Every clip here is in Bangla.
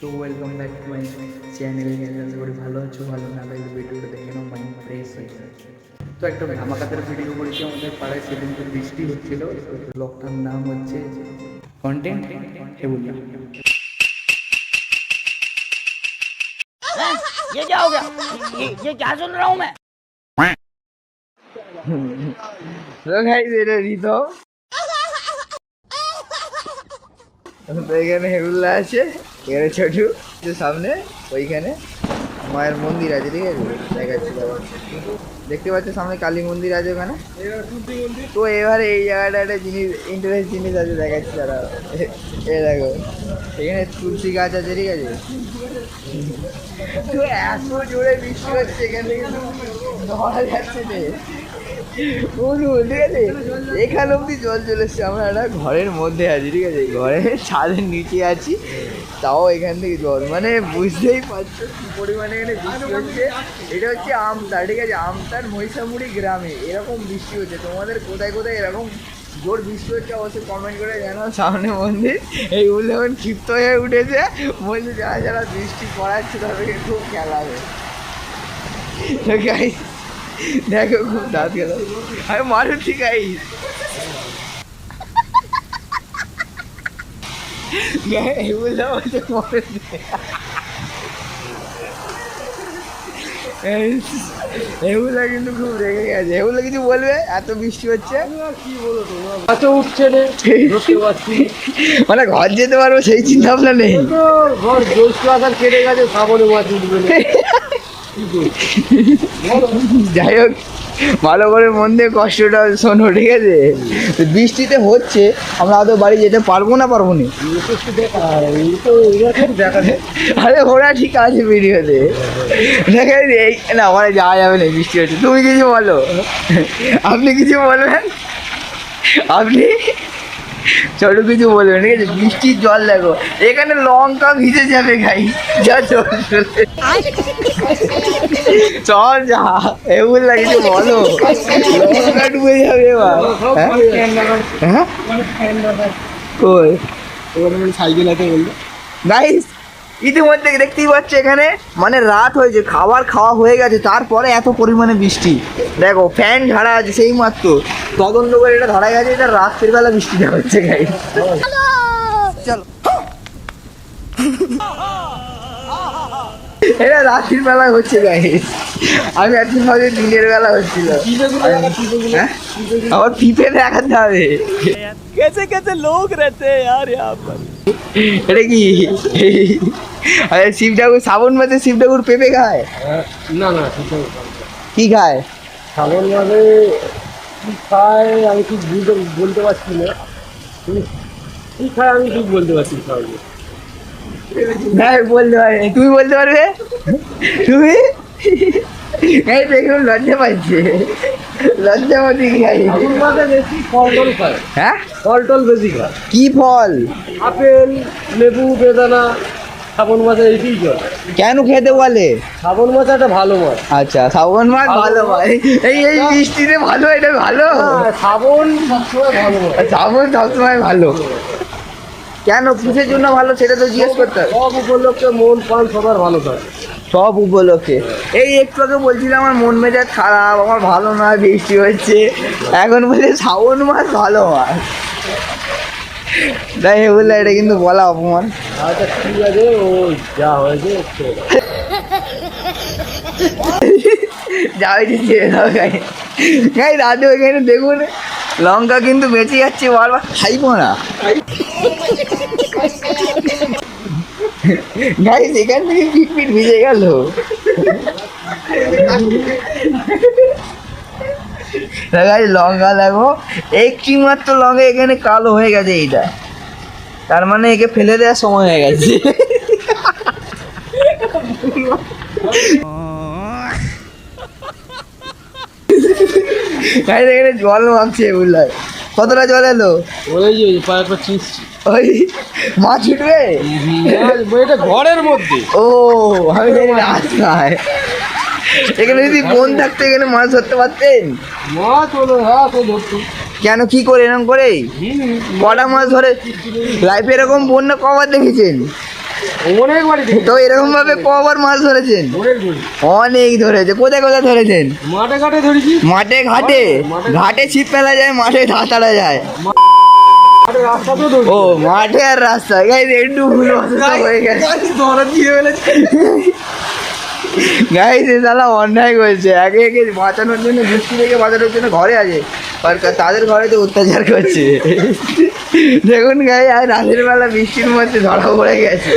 তো welcome back to my channel আশা করি ভালো আছো ভালো না লাগলে ভিডিওটা দেখে নাও মাইন্ড ফ্রেশ হয়ে যায় তো একটা ধামাকাতার ভিডিও করেছি আমাদের পাড়ায় সেদিন তো বৃষ্টি হচ্ছিল ব্লগটার নাম হচ্ছে কন্টেন্ট হেবুল ये क्या हो गया ये, ये क्या सुन रहा हूँ मैं তো গাইস এটা রিতম তো এখানে হেবুল্লা আছে, এখানে ছোটু সামনে, ওইখানে। মায়ের মন্দির আছে, ঠিক আছে? দেখাচ্ছি। দেখতে পাচ্ছ সামনে কালী মন্দির আছে ওখানে? তো এবারে এই জায়গাটা একটা জিনিস ইন্টারেস্ট জিনিস আছে, দেখাচ্ছি তারা এ দেখো, এখানে তুলসী গাছ আছে, ঠিক আছে? এত জোরে বৃষ্টি হচ্ছে এখানে ধরা যাচ্ছে বলুন এখানে অব্দি জল চলে এসছে। আমরা একটা ঘরের মধ্যে আছি, ঠিক আছে? ঘরের ছাদের নিচে আছি। তাও এখান থেকে জল। মানে বুঝতেই পারছ কি পরিমাণে এখানে বৃষ্টি হচ্ছে। এটা হচ্ছে আমতার, ঠিক আছে? আমতার মহিষামুড়ি গ্রামে। এরকম বৃষ্টি হচ্ছে। তোমাদের কোথায় কোথায় এরকম জোর বৃষ্টি হচ্ছে অবশ্যই কমেন্ট করে জানাও। সামনে মন্দির। এই উল্লেখন ক্ষিপ্ত হয়ে উঠেছে, বলছে, যারা যারা বৃষ্টি পড়াচ্ছে তাদেরকে খুব খেলাবে। তো মারুতি এগুলো কিন্তু খুব রেগে গেছে। এগুলো কিছু বলবে? এত বৃষ্টি হচ্ছে? আচ্ছা উঠছে রে মানে ঘর যেতে পারব সেই চিন্তা ভাবনা নেই। ঘর আধার কেটে গেছে শ্রাবণে মাছ উঠবে। যাই হোক, ভালো করে মন দিয়ে কষ্টটা শোনো, ঠিক আছে? বৃষ্টিতে হচ্ছে, আমরা হয়তো বাড়ি যেতে পারব না পারব না? আরে, ওরা ঠিক আছে ভিডিওতে। দেখে এই, না, আমার যাওয়া যাবে না বৃষ্টি হচ্ছে। তুমি কিছু বলো। আপনি কিছু বলবেন? আপনি? ছোট কিছু বলবে ঠিক আছে? বৃষ্টির জল দেখো। এখানে লঙ্কা ভিজে যাবে গাই যা চল চল। যা এগুলো লাগে যে বলো। লঙ্কা ডুবে যাবে বা হ্যাঁ? হ্যাঁ? কই? সাইকেল আছে বলল। গাইস ইতিমধ্যে দেখতেই পাচ্ছ এখানে মানে রাত হয়েছে খাবার খাওয়া হয়ে গেছে তারপরে এত পরিমাণে বৃষ্টি দেখো ফ্যান ঝাড়া আছে সেই মাত্র তদন্ত করে এটা ধরা গেছে এটা রাত্রির বেলা বৃষ্টিটা হচ্ছে গাইস চলো এটা রাত্রির বেলা হচ্ছে গাইস আমি একদিন ভাবছি দিনের বেলা হচ্ছিল হ্যাঁ? আমার পিপে দেখাতে হবে कैसे कैसे लोग रहते हैं यार यहाँ पर এটা কি আরে শিব ঠাকুর শ্রাবণ মাসে শিব ঠাকুর পেঁপে খায়? না না আছে কি খায়? শ্রাবণ মাসে কি খায় আমি ঠিক বুঝতে বলতে পারছি না। কি খায় আমি ঠিক বলতে পারছি না শ্রাবণ। না বলতে পারবে তুমি বলতে পারবে? তুমি? এই দেখুন লজ্জা পাচ্ছে। লজ্জা পাচ্ছি খাই ফল টল খায়। হ্যাঁ? ফল টল বেশি খায়। কি ফল? আপেল লেবু বেদানা শ্রাবণ মাসে এইটাই চলে কেন খেতে বলে? শ্রাবণ মাসে একটা ভালো মাছ আচ্ছা শ্রাবণ মাস ভালো ভাই এই এই বৃষ্টিতে ভালো এটা ভালো? শ্রাবণ সবসময় ভালো মাছ শ্রাবণ সবসময় ভালো। কেন? কিসের জন্য ভালো সেটা তো জিজ্ঞেস করতে হবে। সব উপলক্ষে মন প্রাণ সবার ভালো থাকে। সব উপলক্ষে। এই একটু আগে বলছিলাম আমার মন মেজাজ খারাপ আমার ভালো না বৃষ্টি হচ্ছে। এখন বলছে শ্রাবণ মাস ভালো মাস। তাই বললে এটা কিন্তু বলা অপমান। আচ্ছা ঠিক আছে ও যা হয়েছে যা হয়েছে ছেড়ে দাও গাই। গাই রাতে ওইখানে দেখুন লঙ্কা কিন্তু বেঁচে যাচ্ছে বারবার। খাইবো না। গাই এখান থেকে পিট পিট ভিজে গেল। গাই লঙ্কা দেখো। একটি মাত্র লঙ্কা এখানে কালো হয়ে গেছে এইটা। তার মানে একে ফেলে দেওয়ার সময় হয়ে গেছে। এখানে জল মাখছে বুঝলাই কতটা জল এলো? ওই ওই মাছ উঠবে? এটা ঘরের মধ্যে। ও আমি রাস্তায় এখানে যদি বোন থাকতো এখানে মাছ ধরতে পারতেন? হ্যাঁ কেন কি করে এরকম করে? কটা মাছ ধরে? লাইফে এরকম বন্যা কবার দেখেছেন? তো এরকম ভাবে কবার মাছ ধরেছেন? অনেক ধরেছে। কোথায় কোথায় ধরেছেন? মাঠে ঘাটে ধরেছি। মাঠে ঘাটে? ঘাটে ছিপ ফেলা যায় মাঠে ধাতাড়া যায়। মাঠে ও মাঠে আর রাস্তা। একটু ভুল হয়ে গেছে। গাইজ এ শালা অন্যায় করছে। একে একে বাঁচানোর জন্য বৃষ্টি থেকে বাঁচানোর জন্য ঘরে আছে। আর তাদের ঘরে তো অত্যাচার করছে। দেখুন গাই আর রাতের বেলা বৃষ্টির মধ্যে ধরা পড়ে গেছে।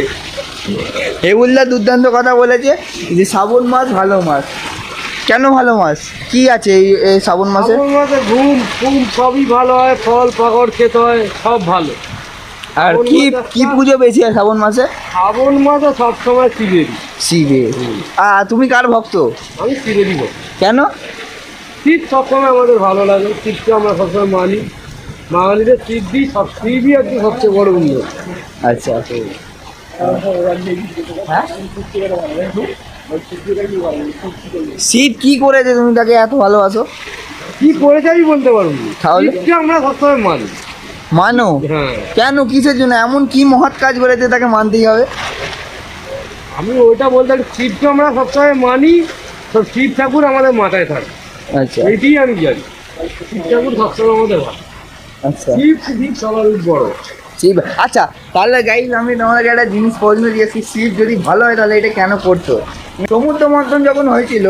হেবুল্লা দুর্দান্ত কথা বলেছে যে, শ্রাবণ মাস ভালো মাস। কেন ভালো মাস? কি আছে এই শ্রাবণ মাসে? ঘুম ফুম সবই ভালো হয়, ফল পাকড় খেতে হয়, সব ভালো। আর কি কি পুজো বেশি হয় শ্রাবণ মাসে? শ্রাবণ মাসে সবসময় শিবেরই শিবে আর তুমি কার ভক্ত? আমি শিবেরই বল কেন? শীত সবসময় আমাদের ভালো লাগে। শীতকে আমরা সবসময় মানি। বাঙালিদের শীত দিই সব শিবই আর কি সবচেয়ে বড় উন্নত। আচ্ছা শীত কি করেছে তুমি তাকে এত ভালোবাসো? কি করেছে আমি বলতে পারব? শীতকে আমরা সবসময় মানি। মানো? হ্যাঁ। কেন কিসের জন্য? এমন কি মহৎ কাজ করেছে তাকে মানতেই হবে? আমি ওইটা বলতে শিবকে আমরা সবসময় মানি সব শিব ঠাকুর আমাদের মাথায় থাকে। আচ্ছা। এটাই আমি জানি। শিব ঠাকুর সবসময় আমাদের আচ্ছা। শিব শিব সবার বড়। শিব আচ্ছা তাহলে গাইজ আমি তোমাদেরকে একটা জিনিস প্রশ্ন দিয়েছি শিব যদি ভালো হয় তাহলে এটা কেন করতো সমুদ্র মন্থন যখন হয়েছিল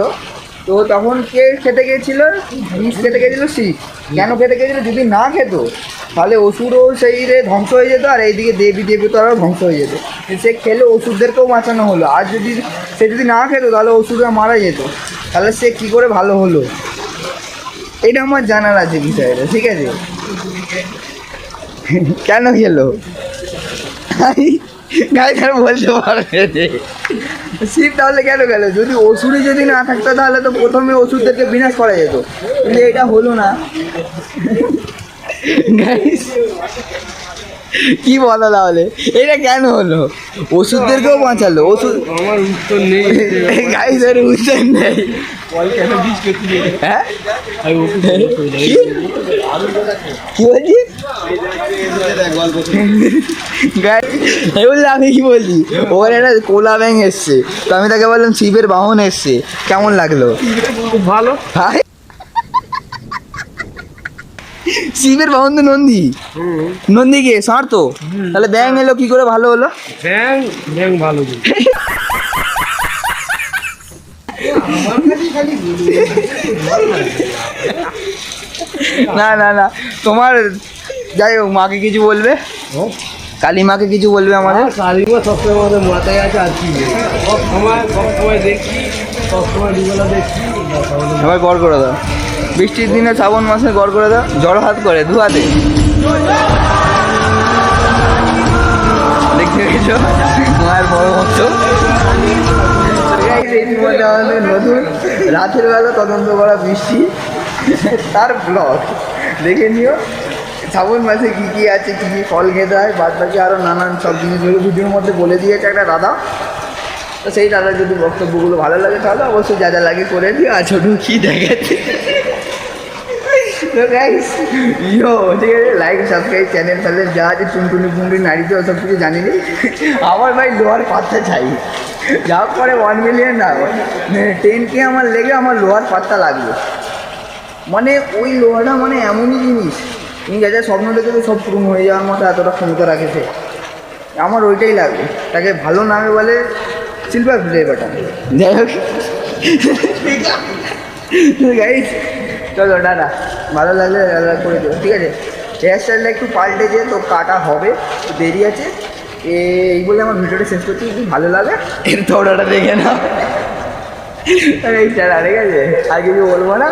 তো তখন কে খেতে গেছিল বিষ খেতে গেছিল শিব কেন খেতে গেছিল যদি না খেত, তাহলে অসুরও সেই রে ধ্বংস হয়ে যেত, আর এইদিকে দেবী দেবতারাও ধ্বংস হয়ে যেত। সে খেলে অসুরদেরকেও বাঁচানো হলো। আর যদি সে যদি না খেত, তাহলে অসুররা মারা যেত। তাহলে সে কী করে ভালো হলো? এটা আমার জানার আছে বিষয়টা, ঠিক আছে? কেন খেলো? গাই কেন বলতে পারবে শিব তাহলে কেন গেল? যদি ওষুধে যদি না থাকতো তাহলে তো প্রথমে ওষুধদেরকে বিনাশ করা যেত। কিন্তু এটা হলো না। Guys, কি বলো তাহলে? এটা কেন হলো? ওষুধদেরকেও বাঁচালো। ওষুধ আমার উত্তর নেই। গাইসের উত্তর নেই। হ্যাঁ? কি? কি বলছি বললে আমি কি বলছি ওখানে একটা কোলা ব্যাং এসছে। তো আমি তাকে বললাম শিবের বাহন এসছে। কেমন লাগল? খুব ভালো। হাই শিবের বাহন তো নন্দী। নন্দী কে ষাঁড় তো। তাহলে ব্যাং এলো কি করে ভালো হলো? ব্যাং ব্যাং ভালো না না না তোমার যাই হোক মাকে কিছু বলবে? কালী মাকে কিছু বলবে আমাদের? আমার কালিমা সবসময় আমাদের মাথায় আছে আর কি। সব সময় সব সময় দেখি সব সময় দুবেলা দেখি। সবাই গড় করে দাও। বৃষ্টির দিনে শ্রাবণ মাসে গড় করে দাও, জড় হাত করে দু। হাতে দেখতে পেয়েছ? মায়ের বড় ইতিমধ্যে আমাদের নতুন রাতের বেলা তদন্ত করা বৃষ্টি, তার ব্লগ দেখে নিও, শ্রাবণ মাসে কী কী আছে, কী কী ফল খেতে হয় বাদ বাকি আরও নানান সব জিনিসগুলো ভিডিওর মধ্যে বলে দিয়েছে একটা দাদা। তো সেই দাদার যদি বক্তব্যগুলো ভালো লাগে, তাহলে অবশ্যই যা যা লাগে করে দিও। আর ছোটো কী দেখাচ্ছে তো গাইস ইয়ো ঠিক আছে লাইক সাবস্ক্রাইব চ্যানেল ফ্যানেল যা আছে টুনটুনি ফুনটুনি তো সব কিছু জানি নি আমার ভাই লোহার পাত্তা চাই। যা পরে ওয়ান মিলিয়ন না টেন কে আমার লেগে আমার লোহার পাত্তা লাগবে। মানে ওই লোহাটা মানে এমনই জিনিস। তুমি যা যা স্বপ্ন দেখে সব পূরণ হয়ে যাওয়ার মতো এতটা ক্ষমতা রাখে সে আমার ওইটাই লাগবে। তাকে ভালো নামে বলে সিলভার প্লে বাটন যাই হোক। গাইস চলো দাদা, ভালো লাগলে দাদা করে দেবো ঠিক আছে? হেয়ার স্টাইলটা একটু পাল্টে যে তো কাটা হবে দেরি আছে। এই বলে আমার ভিডিওটা শেষ করছি, যদি ভালো লাগে, এর অর্ডারটা দেখে না এই চারা ঠিক আছে, আর কিছু বলব না।